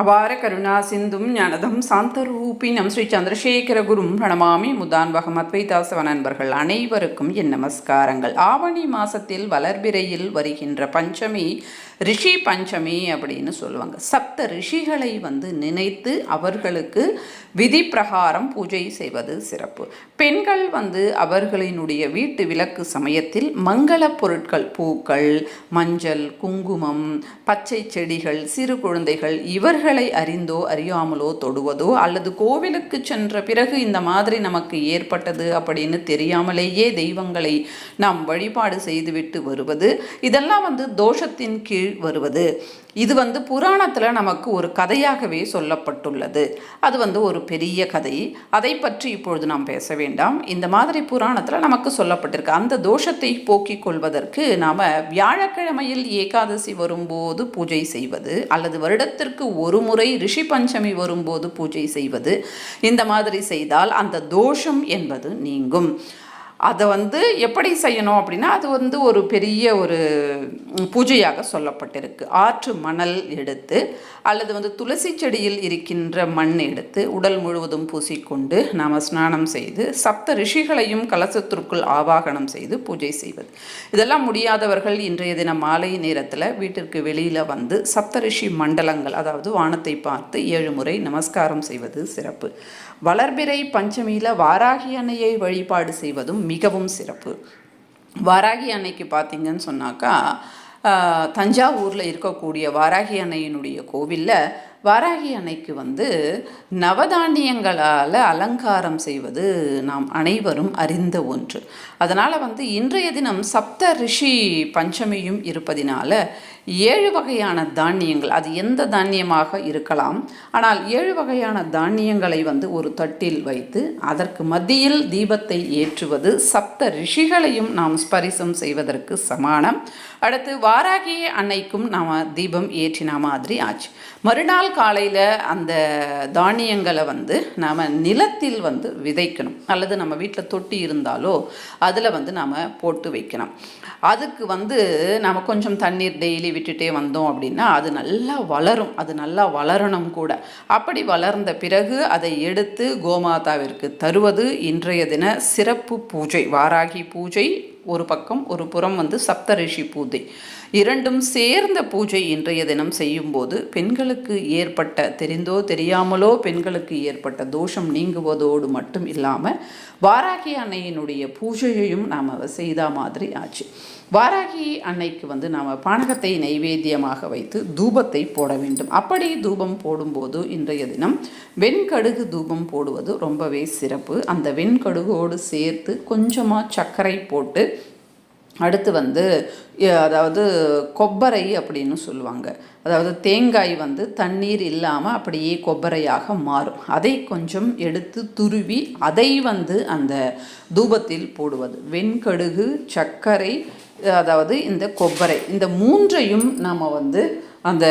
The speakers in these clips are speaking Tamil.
அபார கருணா சிந்தும் ஞானதம் சாந்தரூபினம் ஸ்ரீ சந்திரசேகர குரும் பிரணமாமி முதான்வகம் அத்வைதாசவ நண்பர்கள் அனைவருக்கும் என் நமஸ்காரங்கள். ஆவணி மாசத்தில் வளர்பிறையில் வருகின்ற பஞ்சமி ரிஷி பஞ்சமி அப்படின்னு சொல்லுவாங்க. சப்த ரிஷிகளை வந்து நினைத்து அவர்களுக்கு விதி பிரகாரம் பூஜை செய்வது சிறப்பு. பெண்கள் வந்து அவர்களினுடைய வீட்டு விளக்கு சமயத்தில் மங்கள பொருட்கள் பூக்கள் மஞ்சள் குங்குமம் பச்சை செடிகள் சிறு குழந்தைகள் இவர்கள் அறிந்தோ அறியாமலோ தொடுவதோ அல்லது கோவிலுக்கு சென்ற பிறகு இந்த மாதிரி நமக்கு ஏற்பட்டது அப்படின்னு தெரியாமலேயே தெய்வங்களை நாம் வழிபாடு செய்துவிட்டு வருவது இதெல்லாம் வந்து தோஷத்தின் கீழ் வருவது. இது வந்து புராணத்தில் நமக்கு ஒரு கதையாகவே சொல்லப்பட்டுள்ளது. அது வந்து ஒரு பெரிய கதை. அதை பற்றி இப்பொழுது நாம் பேச வேண்டாம். இந்த மாதிரி புராணத்தில் நமக்கு சொல்லப்பட்டிருக்கு. அந்த தோஷத்தை போக்கிக் கொள்வதற்கு நாம் வியாழக்கிழமையில் ஏகாதசி வரும்போது பூஜை செய்வது அல்லது வருடத்திற்கு ஒரு முறை ரிஷி பஞ்சமி வரும்போது பூஜை செய்வது இந்த மாதிரி செய்தால் அந்த தோஷம் என்பது நீங்கும். அதை வந்து எப்படி செய்யணும் அப்படின்னா அது வந்து ஒரு பெரிய ஒரு பூஜையாக சொல்லப்பட்டிருக்கு. ஆற்று மணல் எடுத்து அல்லது வந்து துளசி செடியில் இருக்கின்ற மண் எடுத்து உடல் முழுவதும் பூசிக்கொண்டு நாம் ஸ்நானம் செய்து சப்த ரிஷிகளையும் கலசத்திற்குள் ஆவாகனம் செய்து பூஜை செய்வது. இதெல்லாம் முடியாதவர்கள் இன்றைய தினம் மாலை நேரத்தில் வீட்டிற்கு வெளியில் வந்து சப்த ரிஷி மண்டலங்கள் அதாவது வானத்தை பார்த்து ஏழு முறை நமஸ்காரம் செய்வது சிறப்பு. வளர்பிறை பஞ்சமியில் வாராகி அன்னையை வழிபாடு செய்வதும் மிகவும் சிறப்பு. வாராகி அன்னைக்கு பார்த்தீங்கன்னு சொன்னாக்கா தஞ்சாவூரில் இருக்கக்கூடிய வாராகி அன்னையினுடைய கோவிலில் வாராகி அன்னைக்கு வந்து நவதானியங்களால் அலங்காரம் செய்வது நாம் அனைவரும் அறிந்த ஒன்று. அதனால் வந்து இன்றைய தினம் சப்த ரிஷி பஞ்சமியும் இருப்பதினால ஏழு வகையான தானியங்கள். அது எந்த தானியமாக இருக்கலாம். ஆனால் ஏழு வகையான தானியங்களை வந்து ஒரு தட்டில் வைத்து அதற்கு மத்தியில் தீபத்தை ஏற்றுவது சப்த ரிஷிகளையும் நாம் ஸ்பரிசம் செய்வதற்கு சமானம். அடுத்து வாராகி அன்னைக்கும் நாம் தீபம் ஏற்றின மாதிரி ஆச்சு. மறுநாள் காலையில் அந்த தானியங்களை வந்து நாம் நிலத்தில் வந்து விதைக்கணும். அல்லது நம்ம வீட்டில் தொட்டி இருந்தாலோ அதில் வந்து நாம் போட்டு வைக்கணும். அதுக்கு வந்து நம்ம கொஞ்சம் தண்ணீர் டெய்லி விட்டுட்டே வந்தோம் அப்படின்னா அது நல்லா வளரும். அது நல்லா வளரணும் கூட. அப்படி வளர்ந்த பிறகு அதை எடுத்து கோமாதாவிற்கு தருவது இன்றைய தின சிறப்பு பூஜை வாராகி பூஜை ஒரு பக்கம் ஒரு புறம் வந்து சப்தரிஷி பூஜை. இரண்டும் சேர்ந்த பூஜை இன்றைய தினம் செய்யும்போது பெண்களுக்கு ஏற்பட்ட தெரிந்தோ தெரியாமலோ பெண்களுக்கு ஏற்பட்ட தோஷம் நீங்குவதோடு மட்டும் இல்லாமல் வாராகி அன்னையினுடைய பூஜையையும் நாம் செய்த மாதிரி ஆச்சு. வாராகி அன்னைக்கு வந்து நாம் பானகத்தை நைவேத்தியமாக வைத்து தூபத்தை போட வேண்டும். அப்படி தூபம் போடும்போது இன்றைய தினம் வெண்கடுகு தூபம் போடுவது ரொம்பவே சிறப்பு. அந்த வெண்கடுகோடு சேர்த்து கொஞ்சமாக சர்க்கரை போட்டு அடுத்து வந்து அதாவது கொப்பரை அப்படின்னு சொல்லுவாங்க. அதாவது தேங்காய் வந்து தண்ணீர் இல்லாமல் அப்படியே கொப்பரையாக மாறும். அதை கொஞ்சம் எடுத்து துருவி அதை வந்து அந்த தூபத்தில் போடுவது. வெண்கடுகு சர்க்கரை அதாவது இந்த கொப்பரை. இந்த மூன்றையும் நாம் வந்து அந்த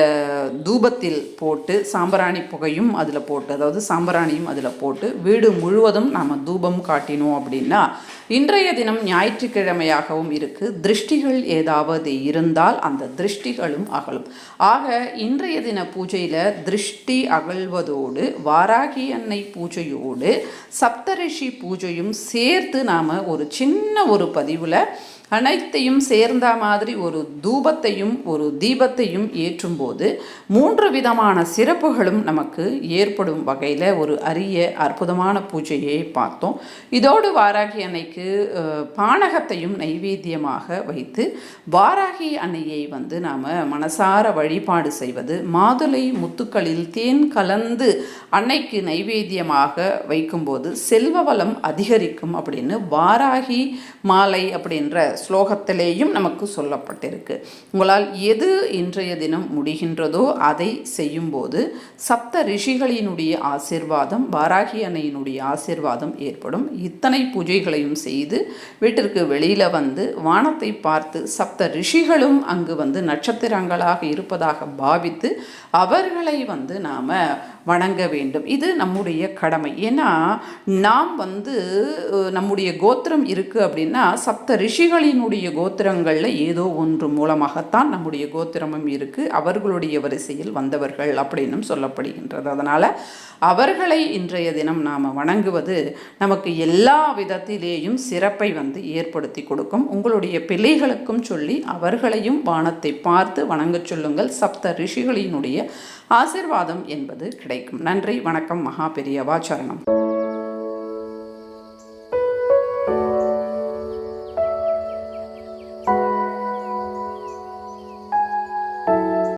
தூபத்தில் போட்டு சாம்பிராணி புகையும் அதில் போட்டு அதாவது சாம்பிராணியும் அதில் போட்டு வீடு முழுவதும் நாம் தூபம் காட்டினோம் அப்படின்னா இன்றைய தினம் ஞாயிற்றுக்கிழமையாகவும் இருக்குது திருஷ்டிகள் ஏதாவது இருந்தால் அந்த திருஷ்டிகளும் அகலும். ஆக இன்றைய தின பூஜையில் திருஷ்டி அகழ்வதோடு வாராகி அன்னை பூஜையோடு சப்தரிஷி பூஜையும் சேர்த்து நாம் ஒரு சின்ன ஒரு பதிவில் அனைத்தையும் சேர்ந்த மாதிரி ஒரு தூபத்தையும் ஒரு தீபத்தையும் ஏற்றும்போது மூன்று விதமான சிறப்புகளும் நமக்கு ஏற்படும் வகையில் ஒரு அரிய அற்புதமான பூஜையை பார்த்தோம். இதோடு வாராகி அன்னைக்கு பானகத்தையும் நைவேத்தியமாக வைத்து வாராகி அன்னையை வந்து நாம் மனசார வழிபாடு செய்வது மாதுளை முத்துக்களில் தேன் கலந்து அன்னைக்கு நைவேத்தியமாக வைக்கும்போது செல்வ வளம் அதிகரிக்கும் அப்படின்னு வாராகி மாலை அப்படின்ற ஸ்லோகத்திலேயும் நமக்கு சொல்லப்பட்டிருக்கு. உங்களால் எது இன்றைய தினம் முடிகின்றதோ அதை செய்யும்போது சப்த ரிஷிகளினுடைய ஆசிர்வாதம் வாராகி அன்னையினுடைய ஆசிர்வாதம் ஏற்படும். இத்தனை பூஜைகளையும் செய்து வீட்டிற்கு வெளியில் வந்து வானத்தை பார்த்து சப்த ரிஷிகளும் அங்கு வந்து நட்சத்திரங்களாக இருப்பதாக பாவித்து அவர்களை வந்து நாம் வணங்க வேண்டும். இது நம்முடைய கடமை. ஏன்னா நாம் வந்து நம்முடைய கோத்திரம் இருக்குது அப்படின்னா சப்த ரிஷிகளினுடைய கோத்திரங்களில் ஏதோ ஒன்று மூலமாகத்தான் நம்முடைய கோத்திரமும் இருக்குது அவர்களுடைய வரிசையில் வந்தவர்கள் அப்படின்னும் சொல்லப்படுகின்றது. அதனால் அவர்களை இன்றைய தினம் நாம் வணங்குவது நமக்கு எல்லா விதத்திலேயும் சிறப்பை வந்து ஏற்படுத்தி கொடுக்கும். உங்களுடைய பிள்ளைகளுக்கும் சொல்லி அவர்களையும் வானத்தை பார்த்து வணங்கச் சொல்லுங்கள். சப்த ரிஷிகளினுடைய ஆசிர்வாதம் என்பது கிடைக்கும் நன்றி வணக்கம் மகா பெரியவா சரணம்